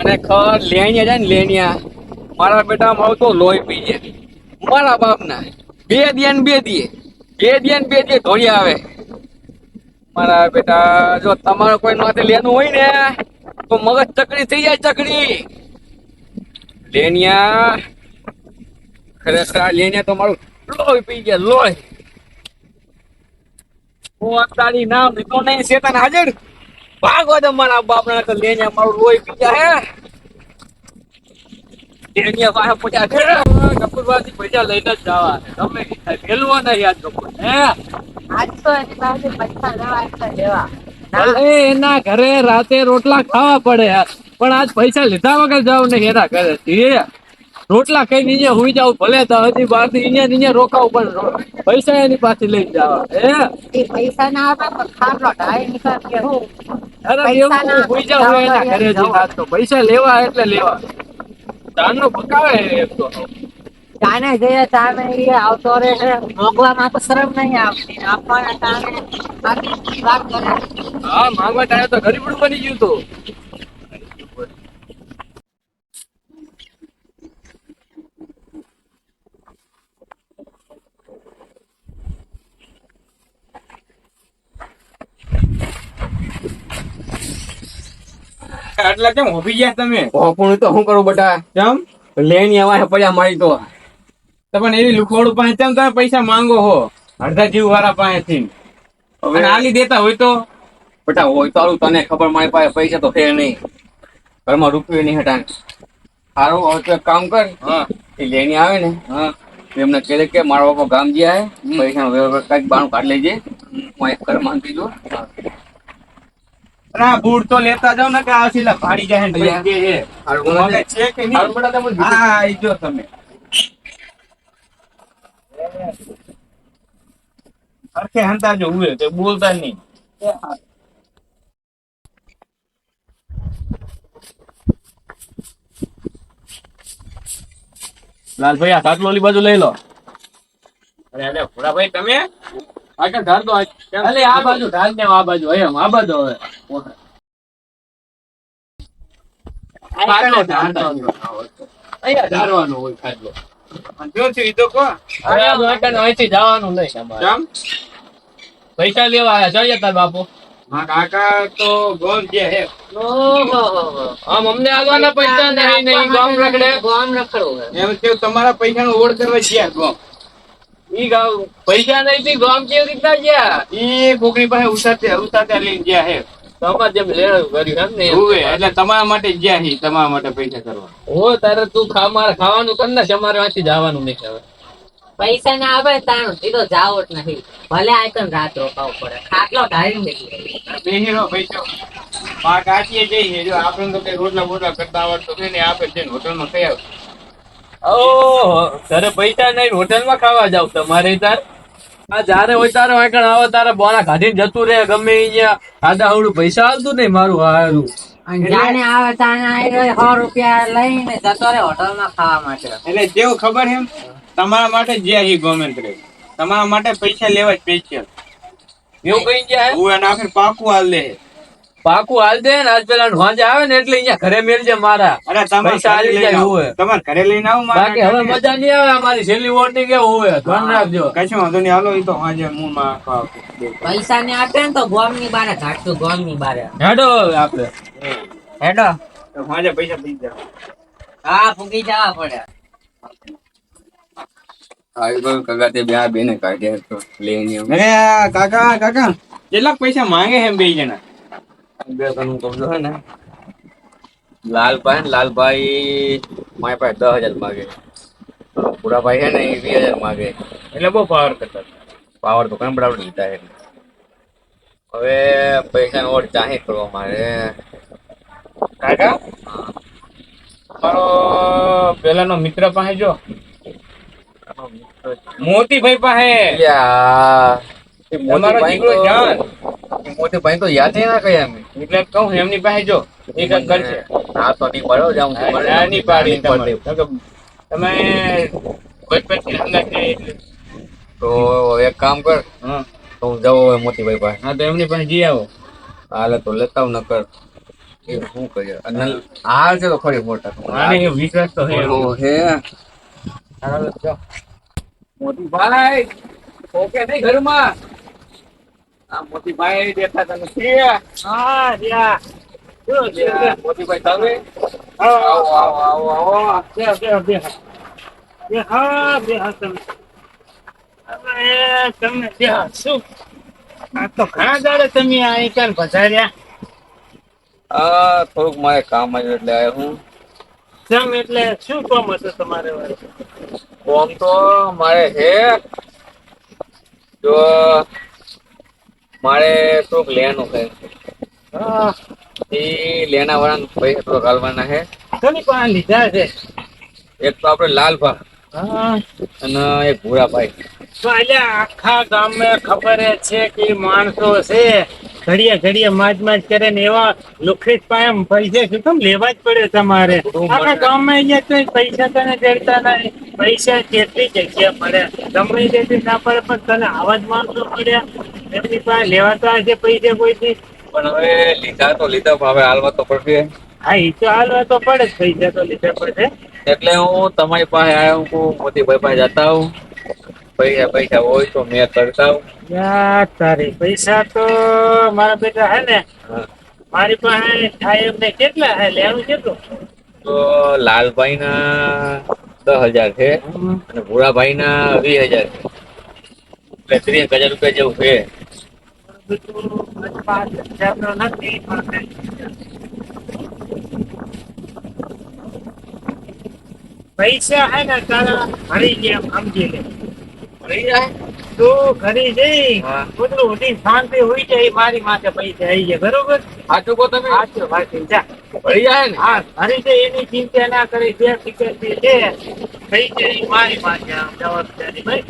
અને લેણિયા જાય ને લેણિયા. મારા બેટા આવતો લોહી પી મારા બાપના. બે દિયા ને બે દીએ બે દિયા ને બે દીએ ધોળી આવે. મારા બેટા, જો તમારો કોઈ માથે લેનું હોય ને, તો મગજ ચકડી થઈ જાય ચકડી. લેણિયા ખરેખર લેનિયા તો મારું લોહી પી ગયા લોહી. હું અત્યારી નામ લીધો નહીં શેતાન હાજર? ભાગવા દે મારા બાપના તો લેનિયા મારું લોહી પી ગયા હે? લેનિયા પાસે પચાસ છે કપૂરવાથી પૈસા લઈને જ જવા. તમે મેલવા ના યાદ કપૂર હે? આજ તો એની પાસે પૈસા લેવા. એના ઘરે રાતે રોટલા ખાવા પડે પણ આજ પૈસા લીધા વગર જાવ ને હેરા કરે થી રોટલા કઈ નીચે હુઈ જાવ ભલે તો હજી બહારથી અહીંયા નીચે રોકાવ પણ પૈસા એની પાસે લઈ જવા. હે? પૈસા ના આવે ખાટલો ઢાળી નીકળ કે હું? અરે એવું હુઈ જાવ એના ઘરે જાવ. વાત તો. પૈસા લેવા એટલે લેવા. ધાનનો પકાવે એક તો. ચાને જઈએ ચાને એ આવતો રહે છે. તો શરમ નહીં આવતી. આપવાના તાને વાત કરે હા માંગવા ટાણે તો ગરીબડું બની ગયું તો. આટલા કેમ હોભી ગયા તમે? ઓપણું તો શું કરું બટા? કેમ? લેણી આવા પડ્યા મારી તો. તમે એવી લુખોડું પાસે તેમ તમે પૈસા માંગો હો? અડધા જીવ વાળા પાસેથી. હવે આલી દેતા હોય તો? બટા હોય તો તને ખબર મારી પાસે પૈસા તો છે નહીં. ઘરમાં રૂપિયો નહીં હટાણ સારું હવે તું કામ કર. હા. એ લેણી આવે ને હા. એમને કહે કે મારો બાપો ગામ જ્યાં પૈસા કંઈક બાણું કાઢી લેજે. હું એક ઘર માંગી દઉં. અને બૂટ તો લેતા જાવ ને કે આવશે એટલે ફાડી જાય ને કે છે. કે નહીં? હા હા જો તમે. સરખે હંતા જો ઉવે તે બોલતા નહીં. લાલભાઈ આ કાટલો ઓલી બાજુ લઈ લો. અરે અરે ભોળાભાઈ તમે? આગળ ધાર દો અલે આ બાજુ ધાર ને આ બાજુ એમ આ બાજુ હવે. હોય ખાટલો પૈસા લેવા આવ્યા જઈએ તાર બાપુ. કાકા તો ગોમ જે આમ અમને આવવાના પૈસા નહીં નહીં ગામ રખડે. ગામ રખડવું એમ. કેવું તમારા પૈસાનો ઓળ કરવા છે ગોમ. ઈ ગામ પૈસા નહીં થી ગામ કેવી રીતના ગયા? ઈ કોકરી પાસે ઉતારતે ઉતારતે લઈને ગયા હે. તમારે જેમ લેણું કર્યું એમ ને. ઉવે એટલે તમારા માટે જ્યાં હી તમારા માટે પૈસા કરવા. હો તારે તું ખા મારે ખાવાનું કર ને અમારે વાંચી જવાનું નહીં હવે. પૈસા ના આવે તાણું સીધો જાવ જ નથી ભલે આયકન રાત રોકાવું પડે. ખાટલો ઢાળી પૈસો. માં કાચીએ જઈએ. જો આપણે તો કઈ રોટલા બોટલા કરતા આવડતો નથી ને આપે છે હોટલમાં ખાઈ આવે ઓહો તારે પૈસા નહીં હોટલમાં ખાવા જાવ તમારે તાર. આ જારે હોય તારે વાંકણ આવે તારે બોના કાઢીને જતું રહે ગમે અહીંયા આડા હવડું પૈસા આવતું નહીં મારું હારું. અને જાણે આવે તાણે સો રૂપિયા લઈને જતો રહે હોટલમાં ખાવા માટે. એટલે જેવું ખબર એમ તમારા માટે જ્યાં હી ગવર્મેન્ટ રહે. તમારા માટે પૈસા લેવા સ્પેશિયલ એવું કઈ હું? એને આખરે પાકું હાલ દે. પાકું હાલ દે ને આજ પેલા વાંજે આવે ને એટલે અહીંયા ઘરે મેળજે મારા. અરે તમારે પૈસા આવી. જાય. હોય. તમારે ઘરે લઈને આવું મારા બાકી હવે મજા નહીં આવે અમારી છેલ્લી વોર્નિંગ એવું હોય ધ્યાન રાખજો. કશું વાંધો નહીં. હાલો એ તો આજે હું માં પૈસા ને આપે ને તો ગોમની બારે ઘાટતું ગોમની બારે. હેડો આપણે હેડો. તો પૈસા પી જાય હા ફૂકી જવા પડે. કાકા કાકા કેટલાક પૈસા માંગે છે બે જણા. બે કનું કબજો હે ને? લાલભાઈ ને લાલભાઈ મારી પાસે દસ હજાર માગે. ભૂરાભાઈ હે ને એ વીસ હજાર માગે. એટલે બહુ પાવર કરતા પાવર તો કેમ બરાબર લીધા હે હવે પૈસા નો ઓર ચાહે કરવા મારે. કાકા? મારો પેલાનો મિત્ર પાસે જો. મોતીભાઈ પાસે. તમારો દીકરો જાન એ મોતીભાઈ તો યાદ ના કયા એમ એટલે કહું એમની પાસે જો એક કરશે. હા તો નહીં પડ્યો જાઉં છું. પડે. પાડી પડે. તમે બચપનથી હંગાત તો એક કામ કર. તો હું જાઉં હવે મોતીભાઈ પાસે. હા તો એમની પાસે જઈ આવો. હાલે તો લેતા ન કર એ શું કરીએ? અને હાલ છે તો ખરી મોટા. વિશ્વાસ તો હે. મોટી ભાઈ મોતીભાઈ ઓકે નહીં ઘરમાં? આ મોતીભાઈ દેખાતા નથી હા રિયા શું છે? મોતીભાઈ તમે? આવો, આવો આવો આવો. તમે. હવે તમને શું? તો ઘણા દાડે તમે અહીં આ થોડુંક મારે કામ આવ્યું એટલે આવ્યો હું. જેમ એટલે શું કામ હશે તમારે કોમ તો મારે હે જો મારે થોડુંક લેવાનું છે. એ લેના વાળા પૈસા થોડોક હાલવાના છે. કોની પણ લીધા છે? એક તો આપણે લાલભા હા. અને એક ભૂરાભાઈ તો એટલે આખા ગામમાં ખબર છે કે માણસો છે. ઘડીએ ઘડીએ માજ માજ કરે ને એવા લુખીત પાસે પૈસા શું કેમ લેવા જ પડે તમારે? આખા ગામમાં અહીંયા તો પૈસા તને જડતા નહીં. પૈસા કેટલી જગ્યા પડે ગમે તેથી ના પડે પણ તને આવા જ માણસો પડ્યા એમની પાસે લેવાતા હશે પૈસા કોઈથી પણ હવે લીધા તો લીધા હવે હાલવા તો પડશે. હા એ તો હાલવા તો પડે જ પૈસા તો લીધા પડશે. એટલે હું તમારી પાસે આવ્યો હું મોતીભાઈ પાસે જતા આવું. પૈસા પૈસા હોય તો મેં કરતા તારી પૈસા તો મારા બેટા હે ને મારી પાસે થાય એમને કેટલા હે? લેવાનું કેટલું? તો લાલભાઈ ના દસ હજાર છે અને ભૂરાભાઈ ના વીસ હજાર છે. એટલે ત્રીસ હજાર રૂપિયા જેવું છે. પાંચ હજારનો નથી પૈસા હે ને તારા ભરી ગયા સમજી લે. મળી જાય. તો ઘરે જઈ. બધું ઉઠી શાંતિ હોઈ જાય મારી માથે પૈસા આવી જાય બરોબર? સાચું કહો તમે. સાચું સાચું જા. મળી જાય ને? હા ઘરે જઈ એની ચિંતા ના કરે જે ફિકર છે જે થઈ ઈ મારી માથે આમ જવાબદારી ભાઈ.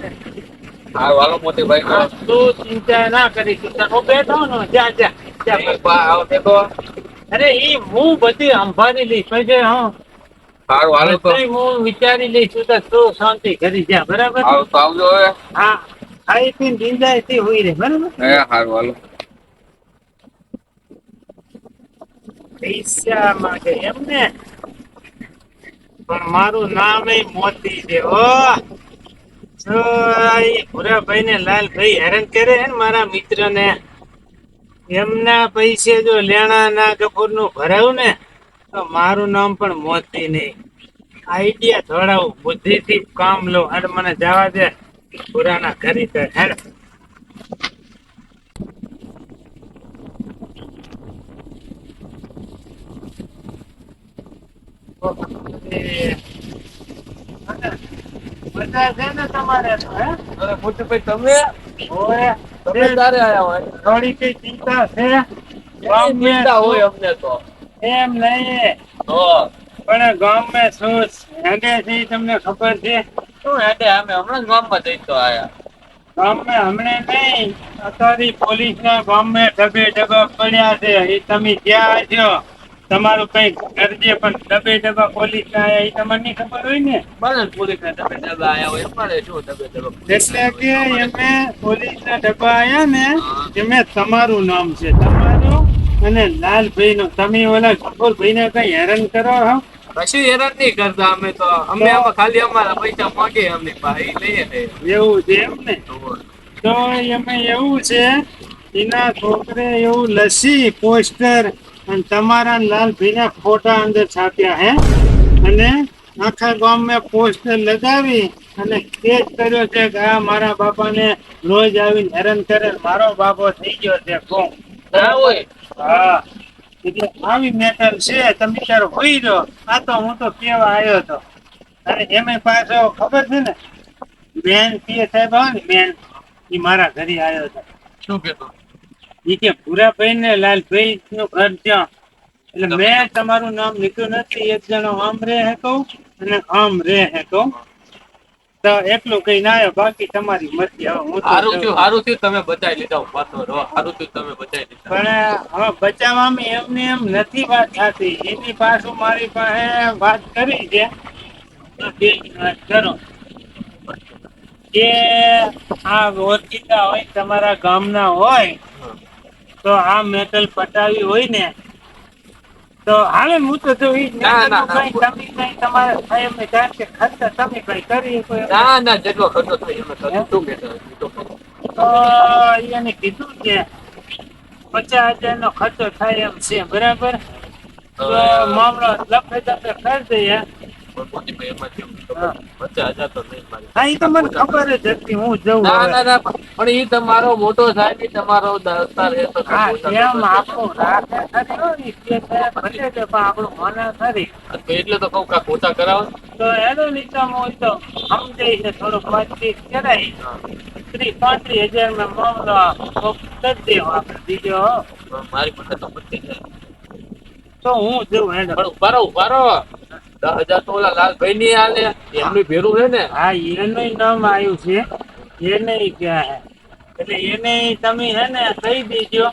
હા વાલો મોતીભાઈ હા, તું ચિંતા ના કરી તું તારો બેઠો ને જા અરે ઈ હું બધી સંભાળી લઈશ પછી હું? સારું હાલો તો. હું વિચારી લઈશું તો તો શાંતિ કરી જા બરાબર આવ તો આવજો હવે. હા ખાઈ પીને બિંદાયથી હોઈ રે બરાબર હે સારું હાલો. પૈસા માંગે એમ ને પણ મારું નામ એ મોતી છે ઓ ભૂરાભાઈ ને લાલભાઈ હેરાન કરે હે ને મારા મિત્ર ને એમના પૈસે જો લેણા ના કપૂરનું ભરાયું ને તો મારું નામ પણ મોતી નહીં આઈડિયા થોડાવું બુદ્ધિથી કામ લો અને મને જવા દે પુરાના ઘરી તો હેડ. તમે? તારે આયા હોય? થોડી કઈ ચિંતા છે? ચિંતા હોય અમને તો? એમ નહીં. પણ ગામમાં શું હેડે છે તમને ખબર છે? શું હેડે? અમે હમણાં ગામમાં જઈ તો આયા. ગામમાં હમણે નહીં. અત્યારે પોલીસના ગામમાં ડબે ડબ્બા પડ્યા છે. એ તમે જ્યાં છો તમારું કઈ કરજે પણ ડબે ડબ્બા પોલીસના આયા એ તમને નહીં ખબર હોય ને? બને પોલીસ ના ડબે ડબ્બા આયા હોય. પણ શું ડબે ડબ્બા એટલે કે એમે પોલીસના ડબ્બા આયા ને એમે તમારું નામ છે. તમારું અને લાલભાઈ નો તમે ઓલા કપૂરભાઈ ને કઈ હેરાન કરો હો? કશું હેરાન નહીં કરતા અમે તો. અમે આમાં ખાલી અમારા પૈસા માગે અમને ભાઈ લઈએ એવું છે એમ ને? તો એમાં એવું છે એના છોકરે એવું લસી પોસ્ટર અને તમારા લાલભાઈના ફોટા અંદર છાપ્યા હે. અને આખા ગામમાં પોસ્ટર લગાવી અને કેસ કર્યો છે કે આ મારા બાપાને રોજ આવીને હેરાન કરે મારો બાપો થઈ ગયો છે. કોણ ના હોય. હા. એટલે આવી મેટર છે. તમે ત્યારે હોઈ રહ્યો આ તો હું તો કેવા આવ્યો હતો. અને એમાં પાછો ખબર છે ને? બેન પીએ સાહેબ આવે ને બેન. એ મારા ઘરે આવ્યો હતો. શું કેતો એ કે ભૂરાભાઈ ને લાલભાઈ નું ઘર ત્યાં. એટલે મેં તમારું નામ લીધું નથી. એક જણો આમ રે હે કહું અને આમ રે હે કહું. એટલું કઈ ના બાકી તમારી મરજી. સારું થયું સારું થયું તમે બચાવી લીધા પાછો સારું થયું તમે બચાવી લીધા. પણ હવે બચાવવામાં એમને એમ નથી વાત થતી. એની પાછું મારી પાસે વાત કરી છે. વાત કરો. કે આ ઓળખીતા હોય તમારા ગામના હોય તો આ મેટલ પટાવી હોય ને તો હાલે હું તો જો ના, ના, તમે કંઈ તમારા કારણ કે ખર્ચા તમે કઈ કરી ના ના જેટલો ખર્ચો થાય એમ તો એને કીધું કે પચાસ હજાર નો ખર્ચો થાય એમ છે બરાબર? તો મામલો લફે તમે કરી દઈએ. પણ એમાં? પચાસ નહીં મારી હા એ તો મને ખબર જ હતી હું જઉં ના ના ના પણ એ તમારો મોટો સાહેબ તમારો દસ્તાર એ તો એમ દસ્તાર. રાખે ખરી હો, ઈ કે થાય ભલે છે, પણ આપણું મને ખરી. એટલે તો કઉ પોતા કરાવો. તો એનો નીચા હોય તો સમજાય છે થોડો વાતચીત કરાય ત્રીસ પાંત્રીસ હજારમાં મામલો કરી દેવો આપણે બીજો. મારી પાસે તો જાય. તો હું જઉં હેડો. ઉભારો ઉભારો દસ હજાર તો ઓલા લાલભાઈ ની આલે એમનું ભેરું છે ને? હા એનું નામ આવ્યું છે. એને ક્યાં એટલે એને તમે હે ને કહી દેજો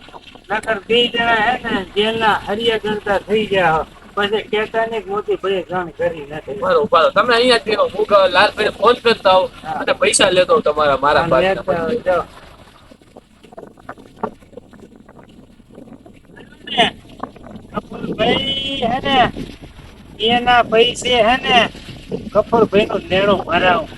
નકર બે જણા હે ને જેલના હરિયા ગણતા થઈ ગયા પછી કહેતા ને મોટી ભાઈ જાણ કરી નથી ઉભારો ઉભારો તમે અહીંયા જ હું લાલભાઈ ફોન કરતા હોઉં અને પૈસા લેતો તમારા મારા પાસે કપૂરભાઈ હે ને એના પૈસે હે ને કપૂરભાઈ નું લેણું ભરાવું.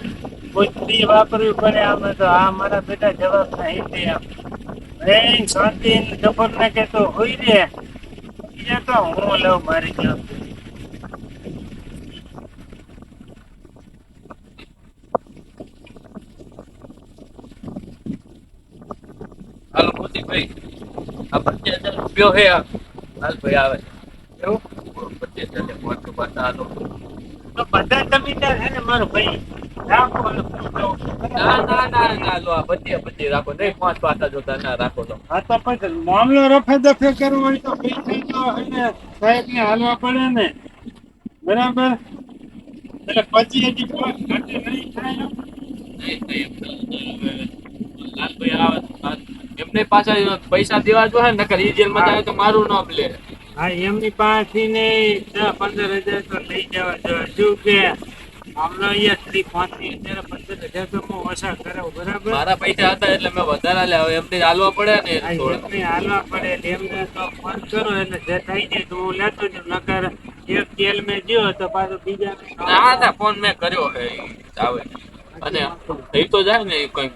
કોઈ ફી વાપરવી પડે આમે તો આ મારા બેટા જવાબ નહીં દે એમ એ શાંતિ કપૂર ને કે તો હોય રે. એ તો હું લઉં મારી જવાબદારી. હાલો મોતીભાઈ, આ હજાર રૂપિયો હે હાલ ભાઈ આવે. એવું? મામલો રફે દફે કરવો હોય તો સાહેબ ને હાલવા પડે ને બરાબર એટલે પછી હજી નહીં થાય લાલભાઈ આવે એમને પાછા પૈસા દેવા જો નકર ઈ જેલમાં જાય તો મારું નામ લે હા એમની પાસેથી ને પંદર હજાર તો લઈ જવા જોઈએ શું કે હમણાં અહીંયા ત્રીસ પાંત્રીસ અત્યારે પંદર હજાર તો હું ઓછા કરાવું બરાબર? મારા પૈસા હતા એટલે મેં વધારે લે હવે એમને હાલવા પડે ને એમને હાલવા પડે એટલે એમને તો ફોન કરો એટલે જે થઈ જાય તો હું લેતો જ નકર એક તેલ મેં જ્યો તો પાછો બીજા ના ના ફોન મેં કર્યો હે આવે. અને થઈ તો જાય ને એ કઈ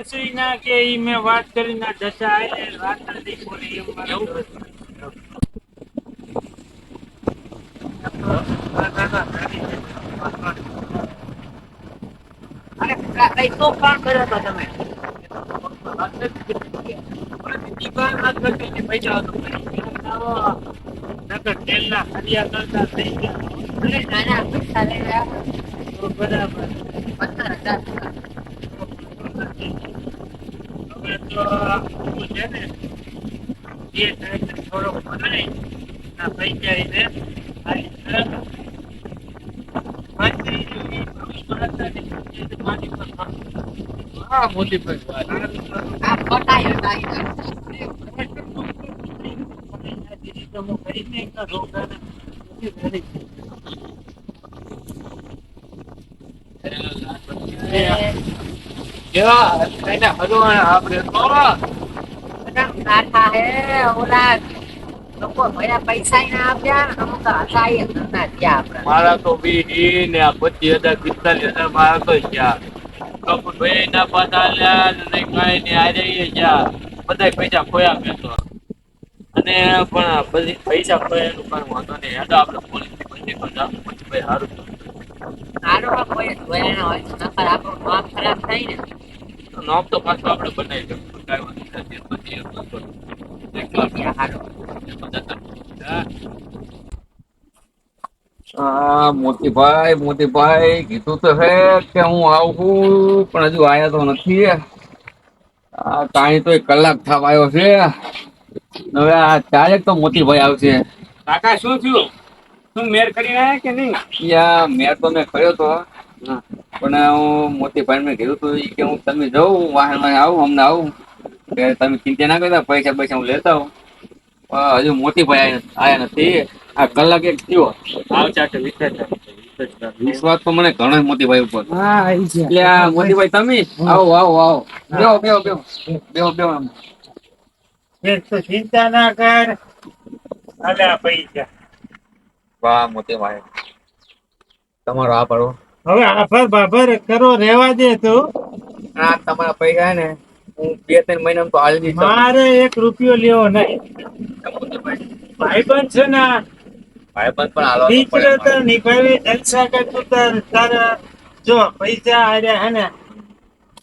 હસી ના કે ઈ મેં વાત કરી ના દશા આવી વાત નથી બોલી એવું? અરે કઈ તો કામ કર્યો હતો તમે થોડોક બનાવી પૈસા હા હલવાના આપણે ઓલા લોકો ભયા પૈસા ના આપ્યા અમુક હતા નતા ત્યાં આપણા. મારા તો બી ઈ ને આ પચીસ હજાર પિસ્તાલીસ હજાર મારા તો ગયા કપૂરભાઈ ના પાછા આલ્યા ને કાંઈ નહીં આજે ગયા. બધા પૈસા ખોયા મેં તો અને પણ બધી પૈસા ખોયા એનું કાંઈ વાંધો નહીં. હેડો આપણે પોલીસ પછી ભાઈ સારું સારું કોઈ જોયા ના હોય તો નકર આપણું નામ ખરાબ થાય ને. નામ તો પાછું આપણે બનાવી દઉં. કાંઈ વાંધો નથી પછી મોતીભાઈ મોતીભાઈ કીધું તો હે કે હું આવું પણ હજુ આયા તો નથી. આ તાણી તો એક કલાક થવા આવ્યો છે. હવે આ ચારેક તો મોતીભાઈ આવશે. કાકા શું થયું? શું મેર કરી રહ્યા કે નહીં? યા મેર તો મેં કર્યો તો. પણ હું મોતી ભાઈ મેં કીધું તું કે હું તમે જાઉં વાહનમાં આવું અમને આવું. કે તમે ચિંતા ના કરતા પૈસા પૈસા હું લેતા આવું. હજુ મોતી ભાઈ આયા- આયા નથી. આ કલાક એક થયો. આવ ચાટે. વિશ્વાસ તો મને ઘણો મોતી ભાઈ ઉપર. એટલે આ મોતી ભાઈ તમે? આવો આવો આવો. બેહો બેહો બેહો. બેહો બેહો આમ. ચિંતા ના કર. અલ્યા પૈસા. વાહ મોતી ભાઈ. તમારો આ પાડો હવે આભાર બાભાર. કરો રેવા દે તું. આ તમારા પૈસા ને હું બે ત્રણ મહિનામાં તો હાલી દઈશ મારે એક રૂપિયો લેવો નહીં. ભાઈબંધ છે ને ભાઈ બંધ પણ હાલો દીકરો તો નિભાવી જલસા કરતું તાર તાર જો પૈસા આર્યા હે ને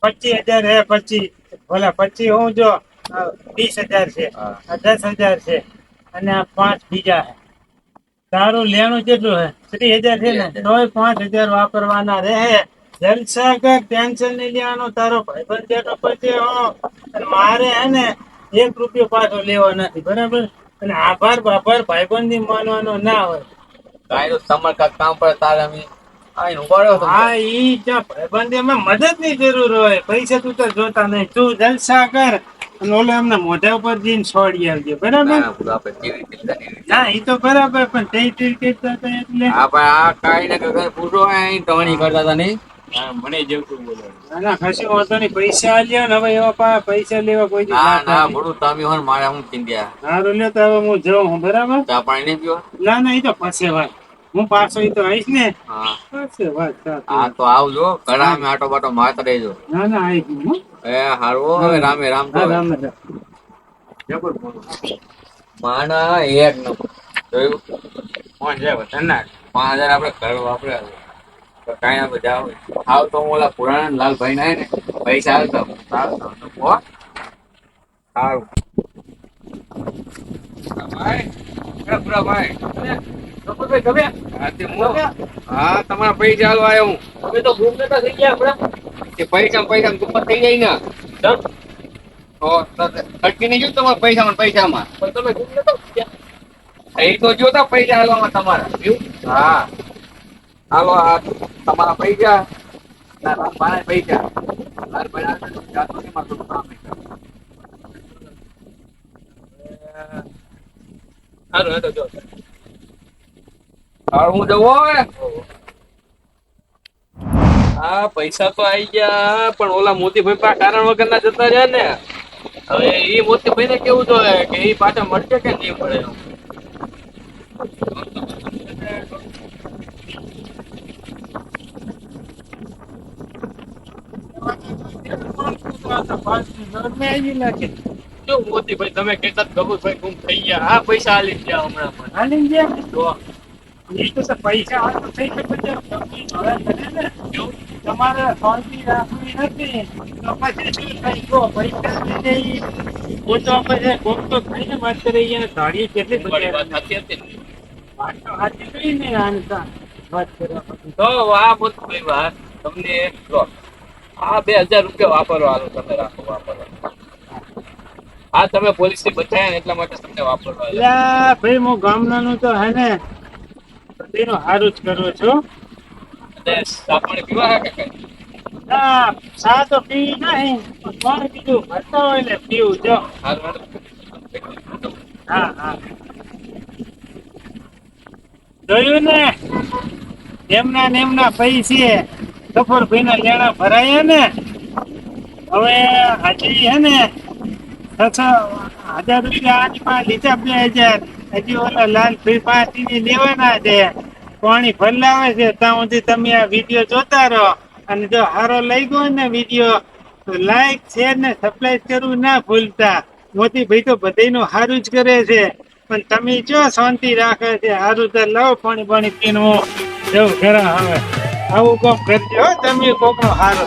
પચીસ હજાર હે પચીસ. ભલે પચીસ હું જો વીસ હજાર છે હા. દસ હજાર છે અને પાંચ બીજા છે તારું લેણું કેટલું હે. ત્રીસ હજાર છે ને, તોય પાંચ હજાર વાપરવાના રહે. જલસા કર ટેન્શન નહીં લેવાનું તારો ભાઈબંધ કેટલો પછી મારે હે ને એક રૂપિયો પાછો લેવો નથી, બરાબર? અને આભાર બાભાર ભાઈબંધી માનવાનો ના હોય. કાંઈ તો કાંઈક કામ પર તારે હા ઈ ત્યાં ભાઈબંધીમાં જરૂર હોય. પૈસા તું તો જોતા નહીં. તું જલસા કર અને ઓલે એમને મોઢા ઉપર જઈને છોડી આવજે. બરાબર? ના, તો બરાબર પણ તે આ કાંઈ ને કાંઈ પૂછો અહીં ટવણી કરતા હતા નહીં? હા, મને જેવું બોલો. ના ના કશું વાંધો નહીં. પૈસા આલ્યા ને હવે એવા પા- પૈસા લેવા કોઈ ના ના તમે હોય મારે હું ચિંતા સારું લ્યો તો હવે હું જાઉં હું બરાબર? ચા પાણી નહીં પીવો? ના ના એ તો પછી વાત હું પાછો તો આવીશ ને. હા. તો આવજો. ઘણા મે આટો બાટો મારતા રહેજો. ના ના આવીશ હું, એ હારું હવે રામે રામ તો રામ માણા બોલો. માના એક નંબર. જોયું? કોણ છે? ના પાંચ હજાર આપણે ઘર વાપરે તો કાંઈ ના બધા આવે આવ તો હું ઓલા પુરાણા લાલભાઈ ના ને પૈસા આવતા સારું ભાઈ પૂરા ભાઈ? હા, તે તમારા પૈસા હાલવા આવ્યો હું. તમે તો ગુમ નતા થઈ ગયા આપણા. તે પૈસા પૈસા ગુમ થઈ જાય ને. અટકી તો નહીં જોયું તમારા પૈસામાં પૈસામાં? પણ તમે ગુમ નતા એ તો જોતા પૈસા હાલવામાં તમારા. હા. હાલો આ તમારા પૈસા પૈસા. મારા પૈસા જાતો નહીં મારતો કામ નહીં કરતો. હારું, જો. હવે હું જવો આ પૈસા તો આવી ગયા પણ ઓલા મોતીભાઈ પા કારણ વગર ના જતા રહ્યા ને. હવે એ મોતીભાઈ ને કેવું જોઈએ કે એ પાછા મળશે કે નહીં મળે મોતીભાઈ તમે કેટલા જ ગબુરભાઈ ગુમ થઈ ગયા. આ પૈસા હાલી ગયા હમણાં. હાલી ગયા? તો પૈસા તો થઈ શકે તમને હવે કરે ને. કેવું? તમારે શાંતિ રાખવી નથી તો પછી શું થઈ ગયો પૈસા લઈને ઈ ગોતવા પછી કોક તો થઈને વાત કરી ગયા ધાડીએ કેટલી બધી વાત સાચી હતી. વાત તો સાચી કરી ને આનતા વાત કરવા તો આ તમને બે હજાર રૂપિયા વાપરવા હાલો તમે રાખો વાપરો. આ તમે પોલીસથી બચાયા ને એટલા માટે તમને વાપરવા ભાઈ હું ગામડાનું તો હે ને હારું જ કરું છું? ના ચા તો પીવી નહીં પણ બીજું ભરતા હોય ને પીવું જો. હારું, હારું. હા હા. જોયું ને? એમના ને એમના પૈસે કપૂરભાઈ ના લેણા ભરાયા ને? હવે હજી હે ને? હજાર રૂપિયા પાસે લીધા બે હજાર. હજી ઓલા લાલ લાલભાઈ પાસેથી લેવાના છે. પાણી ફરલાવે છે, ત્યાં સુધી તમે આ વીડિયો જોતા રહો. અને જો સારો લઈ ગયો ને વીડિયો, તો લાઈક શેર ને સબસ્ક્રાઈબ કરવું ના ભૂલતા. મોતીભાઈ તો બધાનું સારું જ કરે છે. પણ તમે જો શાંતિ રાખે છે સારું તો લવ પાણી પાણી. પીને હું જવું ઘરે હવે આવું કોક કરજો તમે કોકનો સારો